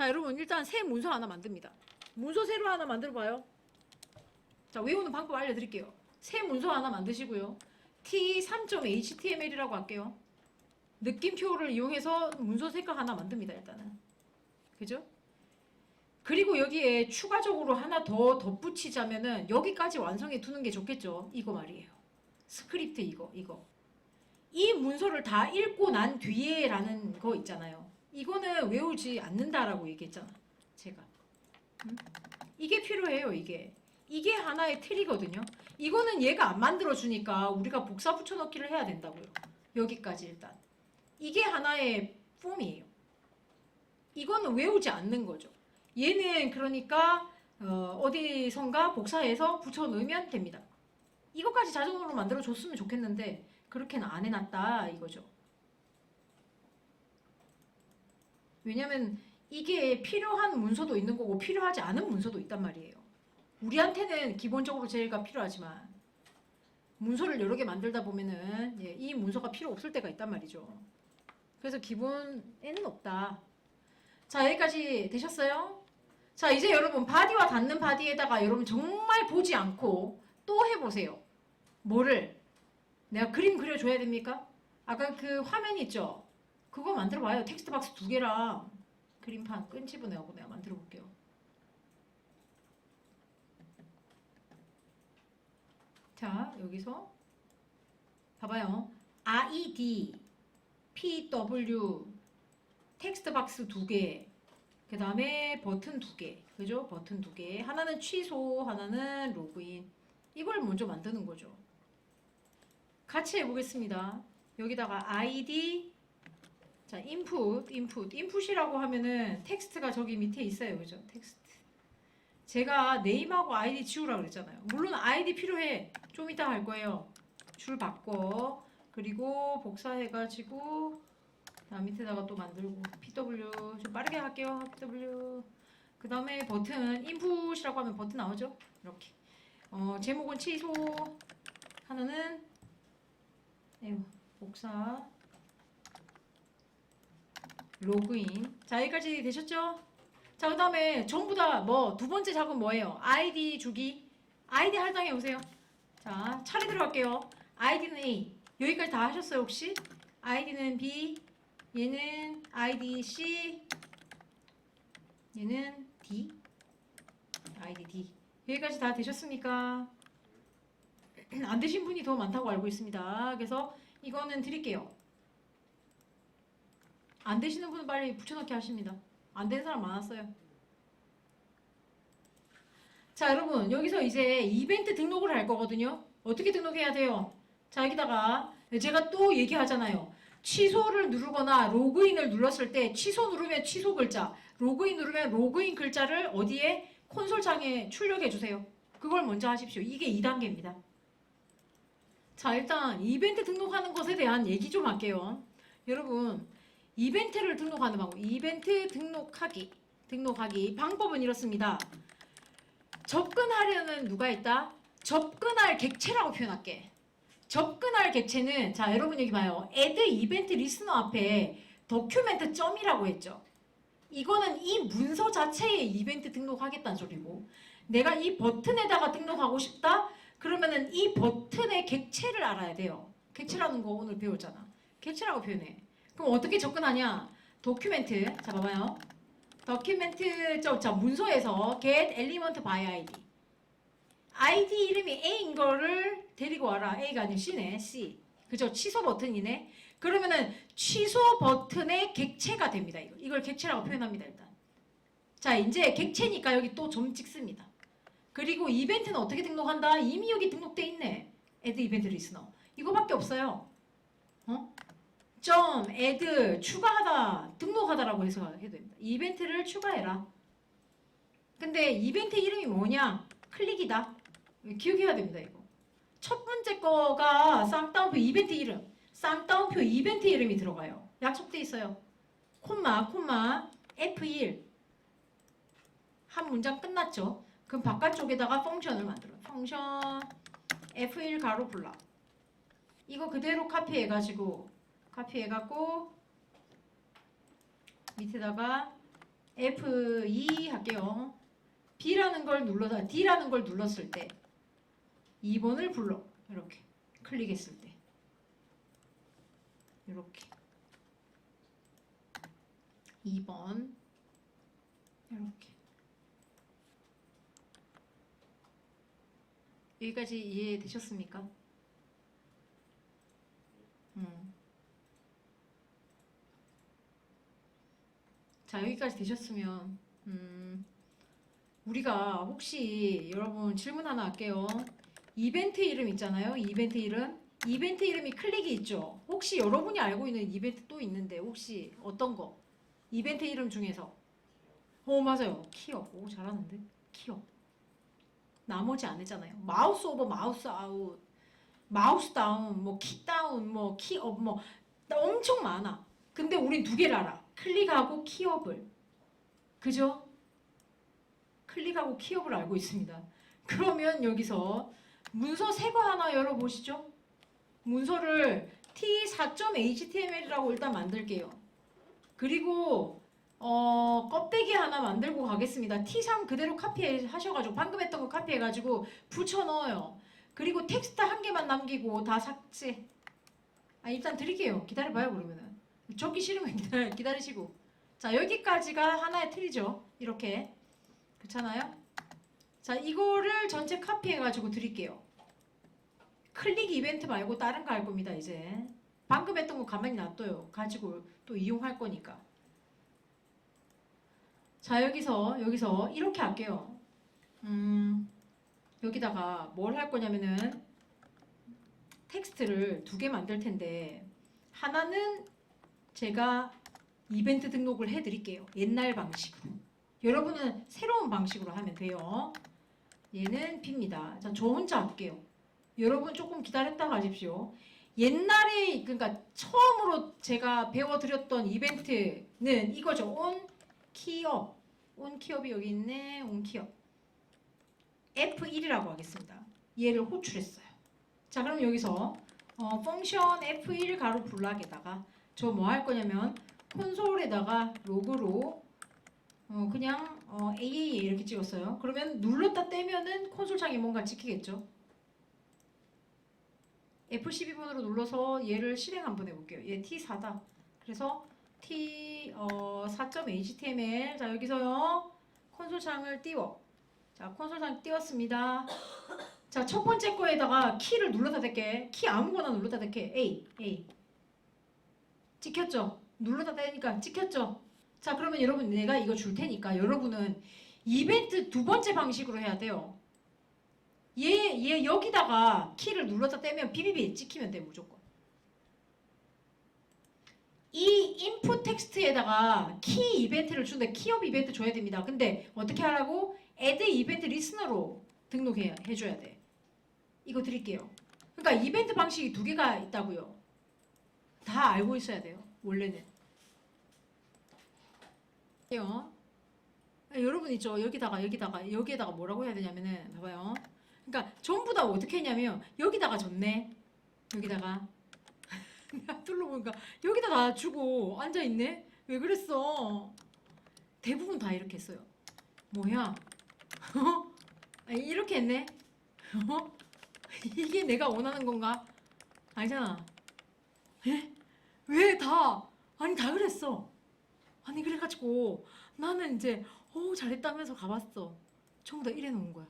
자, 여러분 일단 새 문서 하나 만듭니다. 문서 새로 하나 만들어 봐요. 자, 외우는 방법 알려 드릴게요. 새 문서 하나 만드시고요. t3.html이라고 할게요. 느낌표를 이용해서 문서 색깔 하나 만듭니다. 일단은. 그죠? 그리고 여기에 추가적으로 하나 더 덧붙이자면은 여기까지 완성해 두는 게 좋겠죠. 이거 말이에요. 스크립트 이거, 이거. 이 문서를 다 읽고 난 뒤에라는 거 있잖아요. 이거는 외우지 않는다라고 얘기했잖아. 제가. 음? 이게 필요해요, 이게. 이게 하나의 틀이거든요. 이거는 얘가 안 만들어주니까 우리가 복사 붙여넣기를 해야 된다고요. 여기까지 일단. 이게 하나의 폼이에요. 이거는 외우지 않는 거죠. 얘는 그러니까 어, 어디선가 복사해서 붙여넣으면 됩니다. 이것까지 자동으로 만들어줬으면 좋겠는데 그렇게는 안 해놨다 이거죠. 왜냐면 이게 필요한 문서도 있는 거고 필요하지 않은 문서도 있단 말이에요. 우리한테는 기본적으로 제일가 필요하지만 문서를 여러 개 만들다 보면은 예, 이 문서가 필요 없을 때가 있단 말이죠. 그래서 기본에는 없다. 자 여기까지 되셨어요? 자 이제 여러분 바디와 닿는 바디에다가 여러분 정말 보지 않고 또 해보세요. 뭐를? 내가 그림 그려줘야 됩니까? 아까 그 화면 있죠? 그거 만들어 봐요. 텍스트 박스 두 개랑 그림판 끈집어내고 내가 만들어 볼게요. 자, 여기서 봐봐요. RED, PW, 텍스트 박스 두 개, 그 다음에 버튼 두 개, 그죠? 버튼 두 개. 하나는 취소, 하나는 로그인. 이걸 먼저 만드는 거죠. 같이 해보겠습니다. 여기다가 ID, 자, input, input. input이라고 하면은 텍스트가 저기 밑에 있어요. 그죠? 텍스트. 제가 네임하고 아이디 지우라고 그랬잖아요. 물론 아이디 필요해. 좀 이따 할 거예요. 줄 바꿔. 그리고 복사해가지고 다음 밑에다가 또 만들고 PW 좀 빠르게 할게요. PW 그 다음에 버튼 인풋이라고 하면 버튼 나오죠? 이렇게 어, 제목은 취소 하나는 에휴, 복사 로그인 자 여기까지 되셨죠? 자, 그 다음에 전부 다 뭐, 두 번째 작은 뭐예요? 아이디 주기. 아이디 할당해 오세요. 자, 차례 들어갈게요. 아이디는 A. 여기까지 다 하셨어요, 혹시? 아이디는 B. 얘는 아이디 C. 얘는 D. 아이디 D. 여기까지 다 되셨습니까? 안 되신 분이 더 많다고 알고 있습니다. 그래서 이거는 드릴게요. 안 되시는 분은 빨리 붙여넣기 하십니다. 안된 사람 많았어요. 자, 여러분, 여기서 이제 이벤트 등록을 할 거거든요. 어떻게 등록해야 돼요? 자, 여기다가 제가 또 얘기하잖아요. 취소를 누르거나 로그인을 눌렀을 때 취소 누르면 취소 글자, 로그인 누르면 로그인 글자를 어디에 콘솔 창에 출력해 주세요. 그걸 먼저 하십시오. 이게 2단계입니다. 자, 일단 이벤트 등록하는 것에 대한 얘기 좀 할게요. 여러분, 이벤트를 등록하는 방법. 이벤트 등록하기. 등록하기. 방법은 이렇습니다. 접근하려는 누가 있다? 접근할 객체라고 표현할게. 접근할 객체는 자 여러분 여기 봐요. add 이벤트 리스너 앞에 도큐멘트 점이라고 했죠. 이거는 이 문서 자체에 이벤트 등록하겠다는 소리고 내가 이 버튼에다가 등록하고 싶다? 그러면은 이 버튼의 객체를 알아야 돼요. 객체라는 거 오늘 배웠잖아. 객체라고 표현해. 그럼 어떻게 접근하냐? 도큐멘트 자 봐봐요. 도큐멘트 저, 자 문서에서 get element by id. id 이름이 a인 거를 데리고 와라. a가 아니라 c네 c. 그죠? 취소 버튼이네. 그러면은 취소 버튼의 객체가 됩니다 이거. 이걸 객체라고 표현합니다 일단. 자 이제 객체니까 여기 또점 찍습니다. 그리고 이벤트는 어떻게 등록한다? 이미 여기 등록돼 있네. add 이벤트 리스너 이거밖에 없어요. 어 점, add, 추가하다, 등록하다라고 해서 해도 됩니다. 이벤트를 추가해라. 근데 이벤트 이름이 뭐냐? 클릭이다. 기억해야 됩니다, 이거. 첫 번째 거가 쌍따옴표 이벤트 이름. 쌍따옴표 이벤트 이름이 들어가요. 약속돼 있어요. 콤마, 콤마, F1. 한 문장 끝났죠? 그럼 바깥쪽에다가 펑션을 만들어요. 펑션 F1 가로 블락. 이거 그대로 카피해가지고 카피 해갖고 밑에다가 F2 할게요. B라는 걸 눌러다 D라는 걸 눌렀을 때 2번을 불러. 이렇게 클릭했을 때. 이렇게. 2번. 이렇게. 여기까지 이해되셨습니까? 음. 자 여기까지 되셨으면 음, 우리가 혹시 여러분 질문 하나 할게요. 이벤트 이름 있잖아요. 이벤트 이름. 이벤트 이름이 클릭이 있죠. 혹시 여러분이 알고 있는 이벤트 또 있는데 혹시 어떤 거? 이벤트 이름 중에서 어 맞아요. 키업. 오 잘하는데. 키업. 나머지 안 했잖아요. 마우스 오버 마우스 아웃. 마우스 다운, 뭐 키 다운, 뭐 키업 뭐 엄청 많아. 근데 우린 두 개를 알아. 클릭하고 키업을. 그죠? 클릭하고 키업을 알고 있습니다. 그러면 여기서 문서 새 거 하나 열어보시죠. 문서를 t4.html이라고 일단 만들게요. 그리고 어, 껍데기 하나 만들고 가겠습니다. t3 그대로 카피하셔가지고 방금 했던 거 카피해가지고 붙여 넣어요. 그리고 텍스트 한 개만 남기고 다 삭제. 아 일단 드릴게요. 기다려봐요 그러면은. 적기 싫으면 기다리시고. 자 여기까지가 하나의 틀이죠. 이렇게. 그렇잖아요? 자 이거를 전체 카피해가지고 드릴게요. 클릭 이벤트 말고 다른 거 할 겁니다 이제. 방금 했던 거 가만히 놔둬요. 가지고 또 이용할 거니까. 자 여기서 여기서 이렇게 할게요. 음 여기다가 뭘 할 거냐면은 텍스트를 두 개 만들 텐데 하나는 제가 이벤트 등록을 해드릴게요. 옛날 방식으로. 여러분은 새로운 방식으로 하면 돼요. 얘는 B입니다. 자, 저 혼자 할게요. 여러분 조금 기다렸다 가십시오. 옛날에 그러니까 처음으로 제가 배워드렸던 이벤트는 이거죠. 온 키업. 온 키업이 여기 있네. 온 키업. F1이라고 하겠습니다. 얘를 호출했어요. 자, 그럼 여기서 어, 펑션 F1 가로 블락에다가 저 뭐 할 거냐면 콘솔에다가 로그로 어, 그냥 어, AAA 이렇게 찍었어요. 그러면 눌렀다 떼면은 콘솔 창에 뭔가 찍히겠죠. F12번으로 눌러서 얘를 실행 한번 해볼게요. 얘 T4다. 그래서 T 어, 4.html 자 여기서요 콘솔 창을 띄워. 자 콘솔 창 띄웠습니다. 자 첫 번째 거에다가 키를 눌렀다 댈게. 키 아무거나 눌렀다 댈게. A A 찍혔죠? 눌렀다 떼니까 찍혔죠? 자 그러면 여러분 내가 이거 줄 테니까 여러분은 이벤트 두 번째 방식으로 해야 돼요. 얘, 얘 여기다가 키를 눌렀다 떼면 비비비 찍히면 돼 무조건. 이 인풋 텍스트에다가 키 이벤트를 주는데 키업 이벤트 줘야 됩니다. 근데 어떻게 하라고? add 이벤트 리스너로 등록해 해줘야 돼. 이거 드릴게요. 그러니까 이벤트 방식이 두 개가 있다고요. 다 알고 있어야 돼요. 원래는. 요. 여러분 있죠. 여기다가 여기다가 여기에다가 뭐라고 해야 되냐면은 봐봐요. 그러니까 전부 다 어떻게 했냐면 여기다가 줬네. 여기다가 둘러보니까 여기다 다 주고 앉아 있네. 왜 그랬어? 대부분 다 이렇게 했어요. 뭐야? 어? 아니, 이렇게 했네. 어? 이게 내가 원하는 건가? 아니잖아. 에? 왜 다? 아니 다 그랬어. 아니 그래가지고 나는 이제 어 잘했다면서 가봤어. 전부 다 이래 놓은 거야.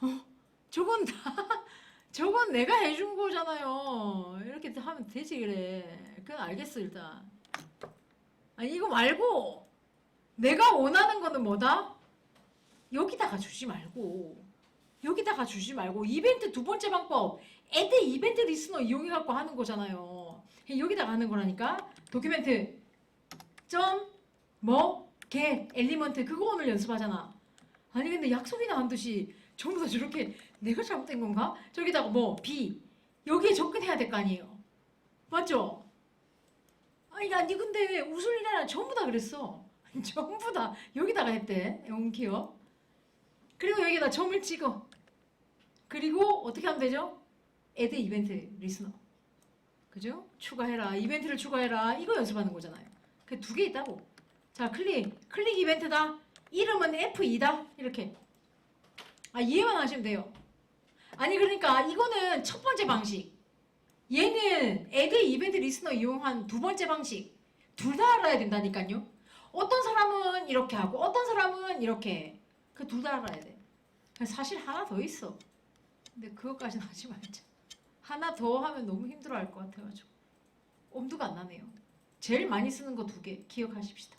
어? 저건 다 저건 내가 해준 거잖아요. 이렇게 하면 되지 그래. 그건 알겠어 일단. 아니 이거 말고 내가 원하는 거는 뭐다? 여기다가 주지 말고 여기다가 주지 말고 이벤트 두 번째 방법 애드 이벤트 리스너 이용해 갖고 하는 거잖아요. 여기다가 하는 거라니까 도큐멘트 점뭐겟 엘리먼트 그거 오늘 연습하잖아. 아니 근데 약속이나 한 듯이 전부 다 저렇게 내가 잘못된 건가? 저기다가 뭐 B 여기에 접근해야 될 거 아니에요. 맞죠? 아니 아니 근데 웃을 일 아니라 전부 다 그랬어. 전부 다 여기다가 했대 영키요. 그리고 여기다 점을 찍어. 그리고 어떻게 하면 되죠? 애드 이벤트 리스너. 그죠? 추가해라. 이벤트를 추가해라. 이거 연습하는 거잖아요. 그 두 개 있다고. 자 클릭 클릭 이벤트다. 이름은 F2다. 이렇게. 아 이해만 하시면 돼요. 아니 그러니까 이거는 첫 번째 방식. 얘는 애드 이벤트 리스너 이용한 두 번째 방식. 둘 다 알아야 된다니까요. 어떤 사람은 이렇게 하고 어떤 사람은 이렇게. 그 둘 다 알아야 돼. 사실 하나 더 있어. 근데 그것까지는 하지 말자. 하나 더 하면 너무 힘들어할 것 같아가지고 엄두가 안 나네요. 제일 많이 쓰는 거 두 개 기억하십시다.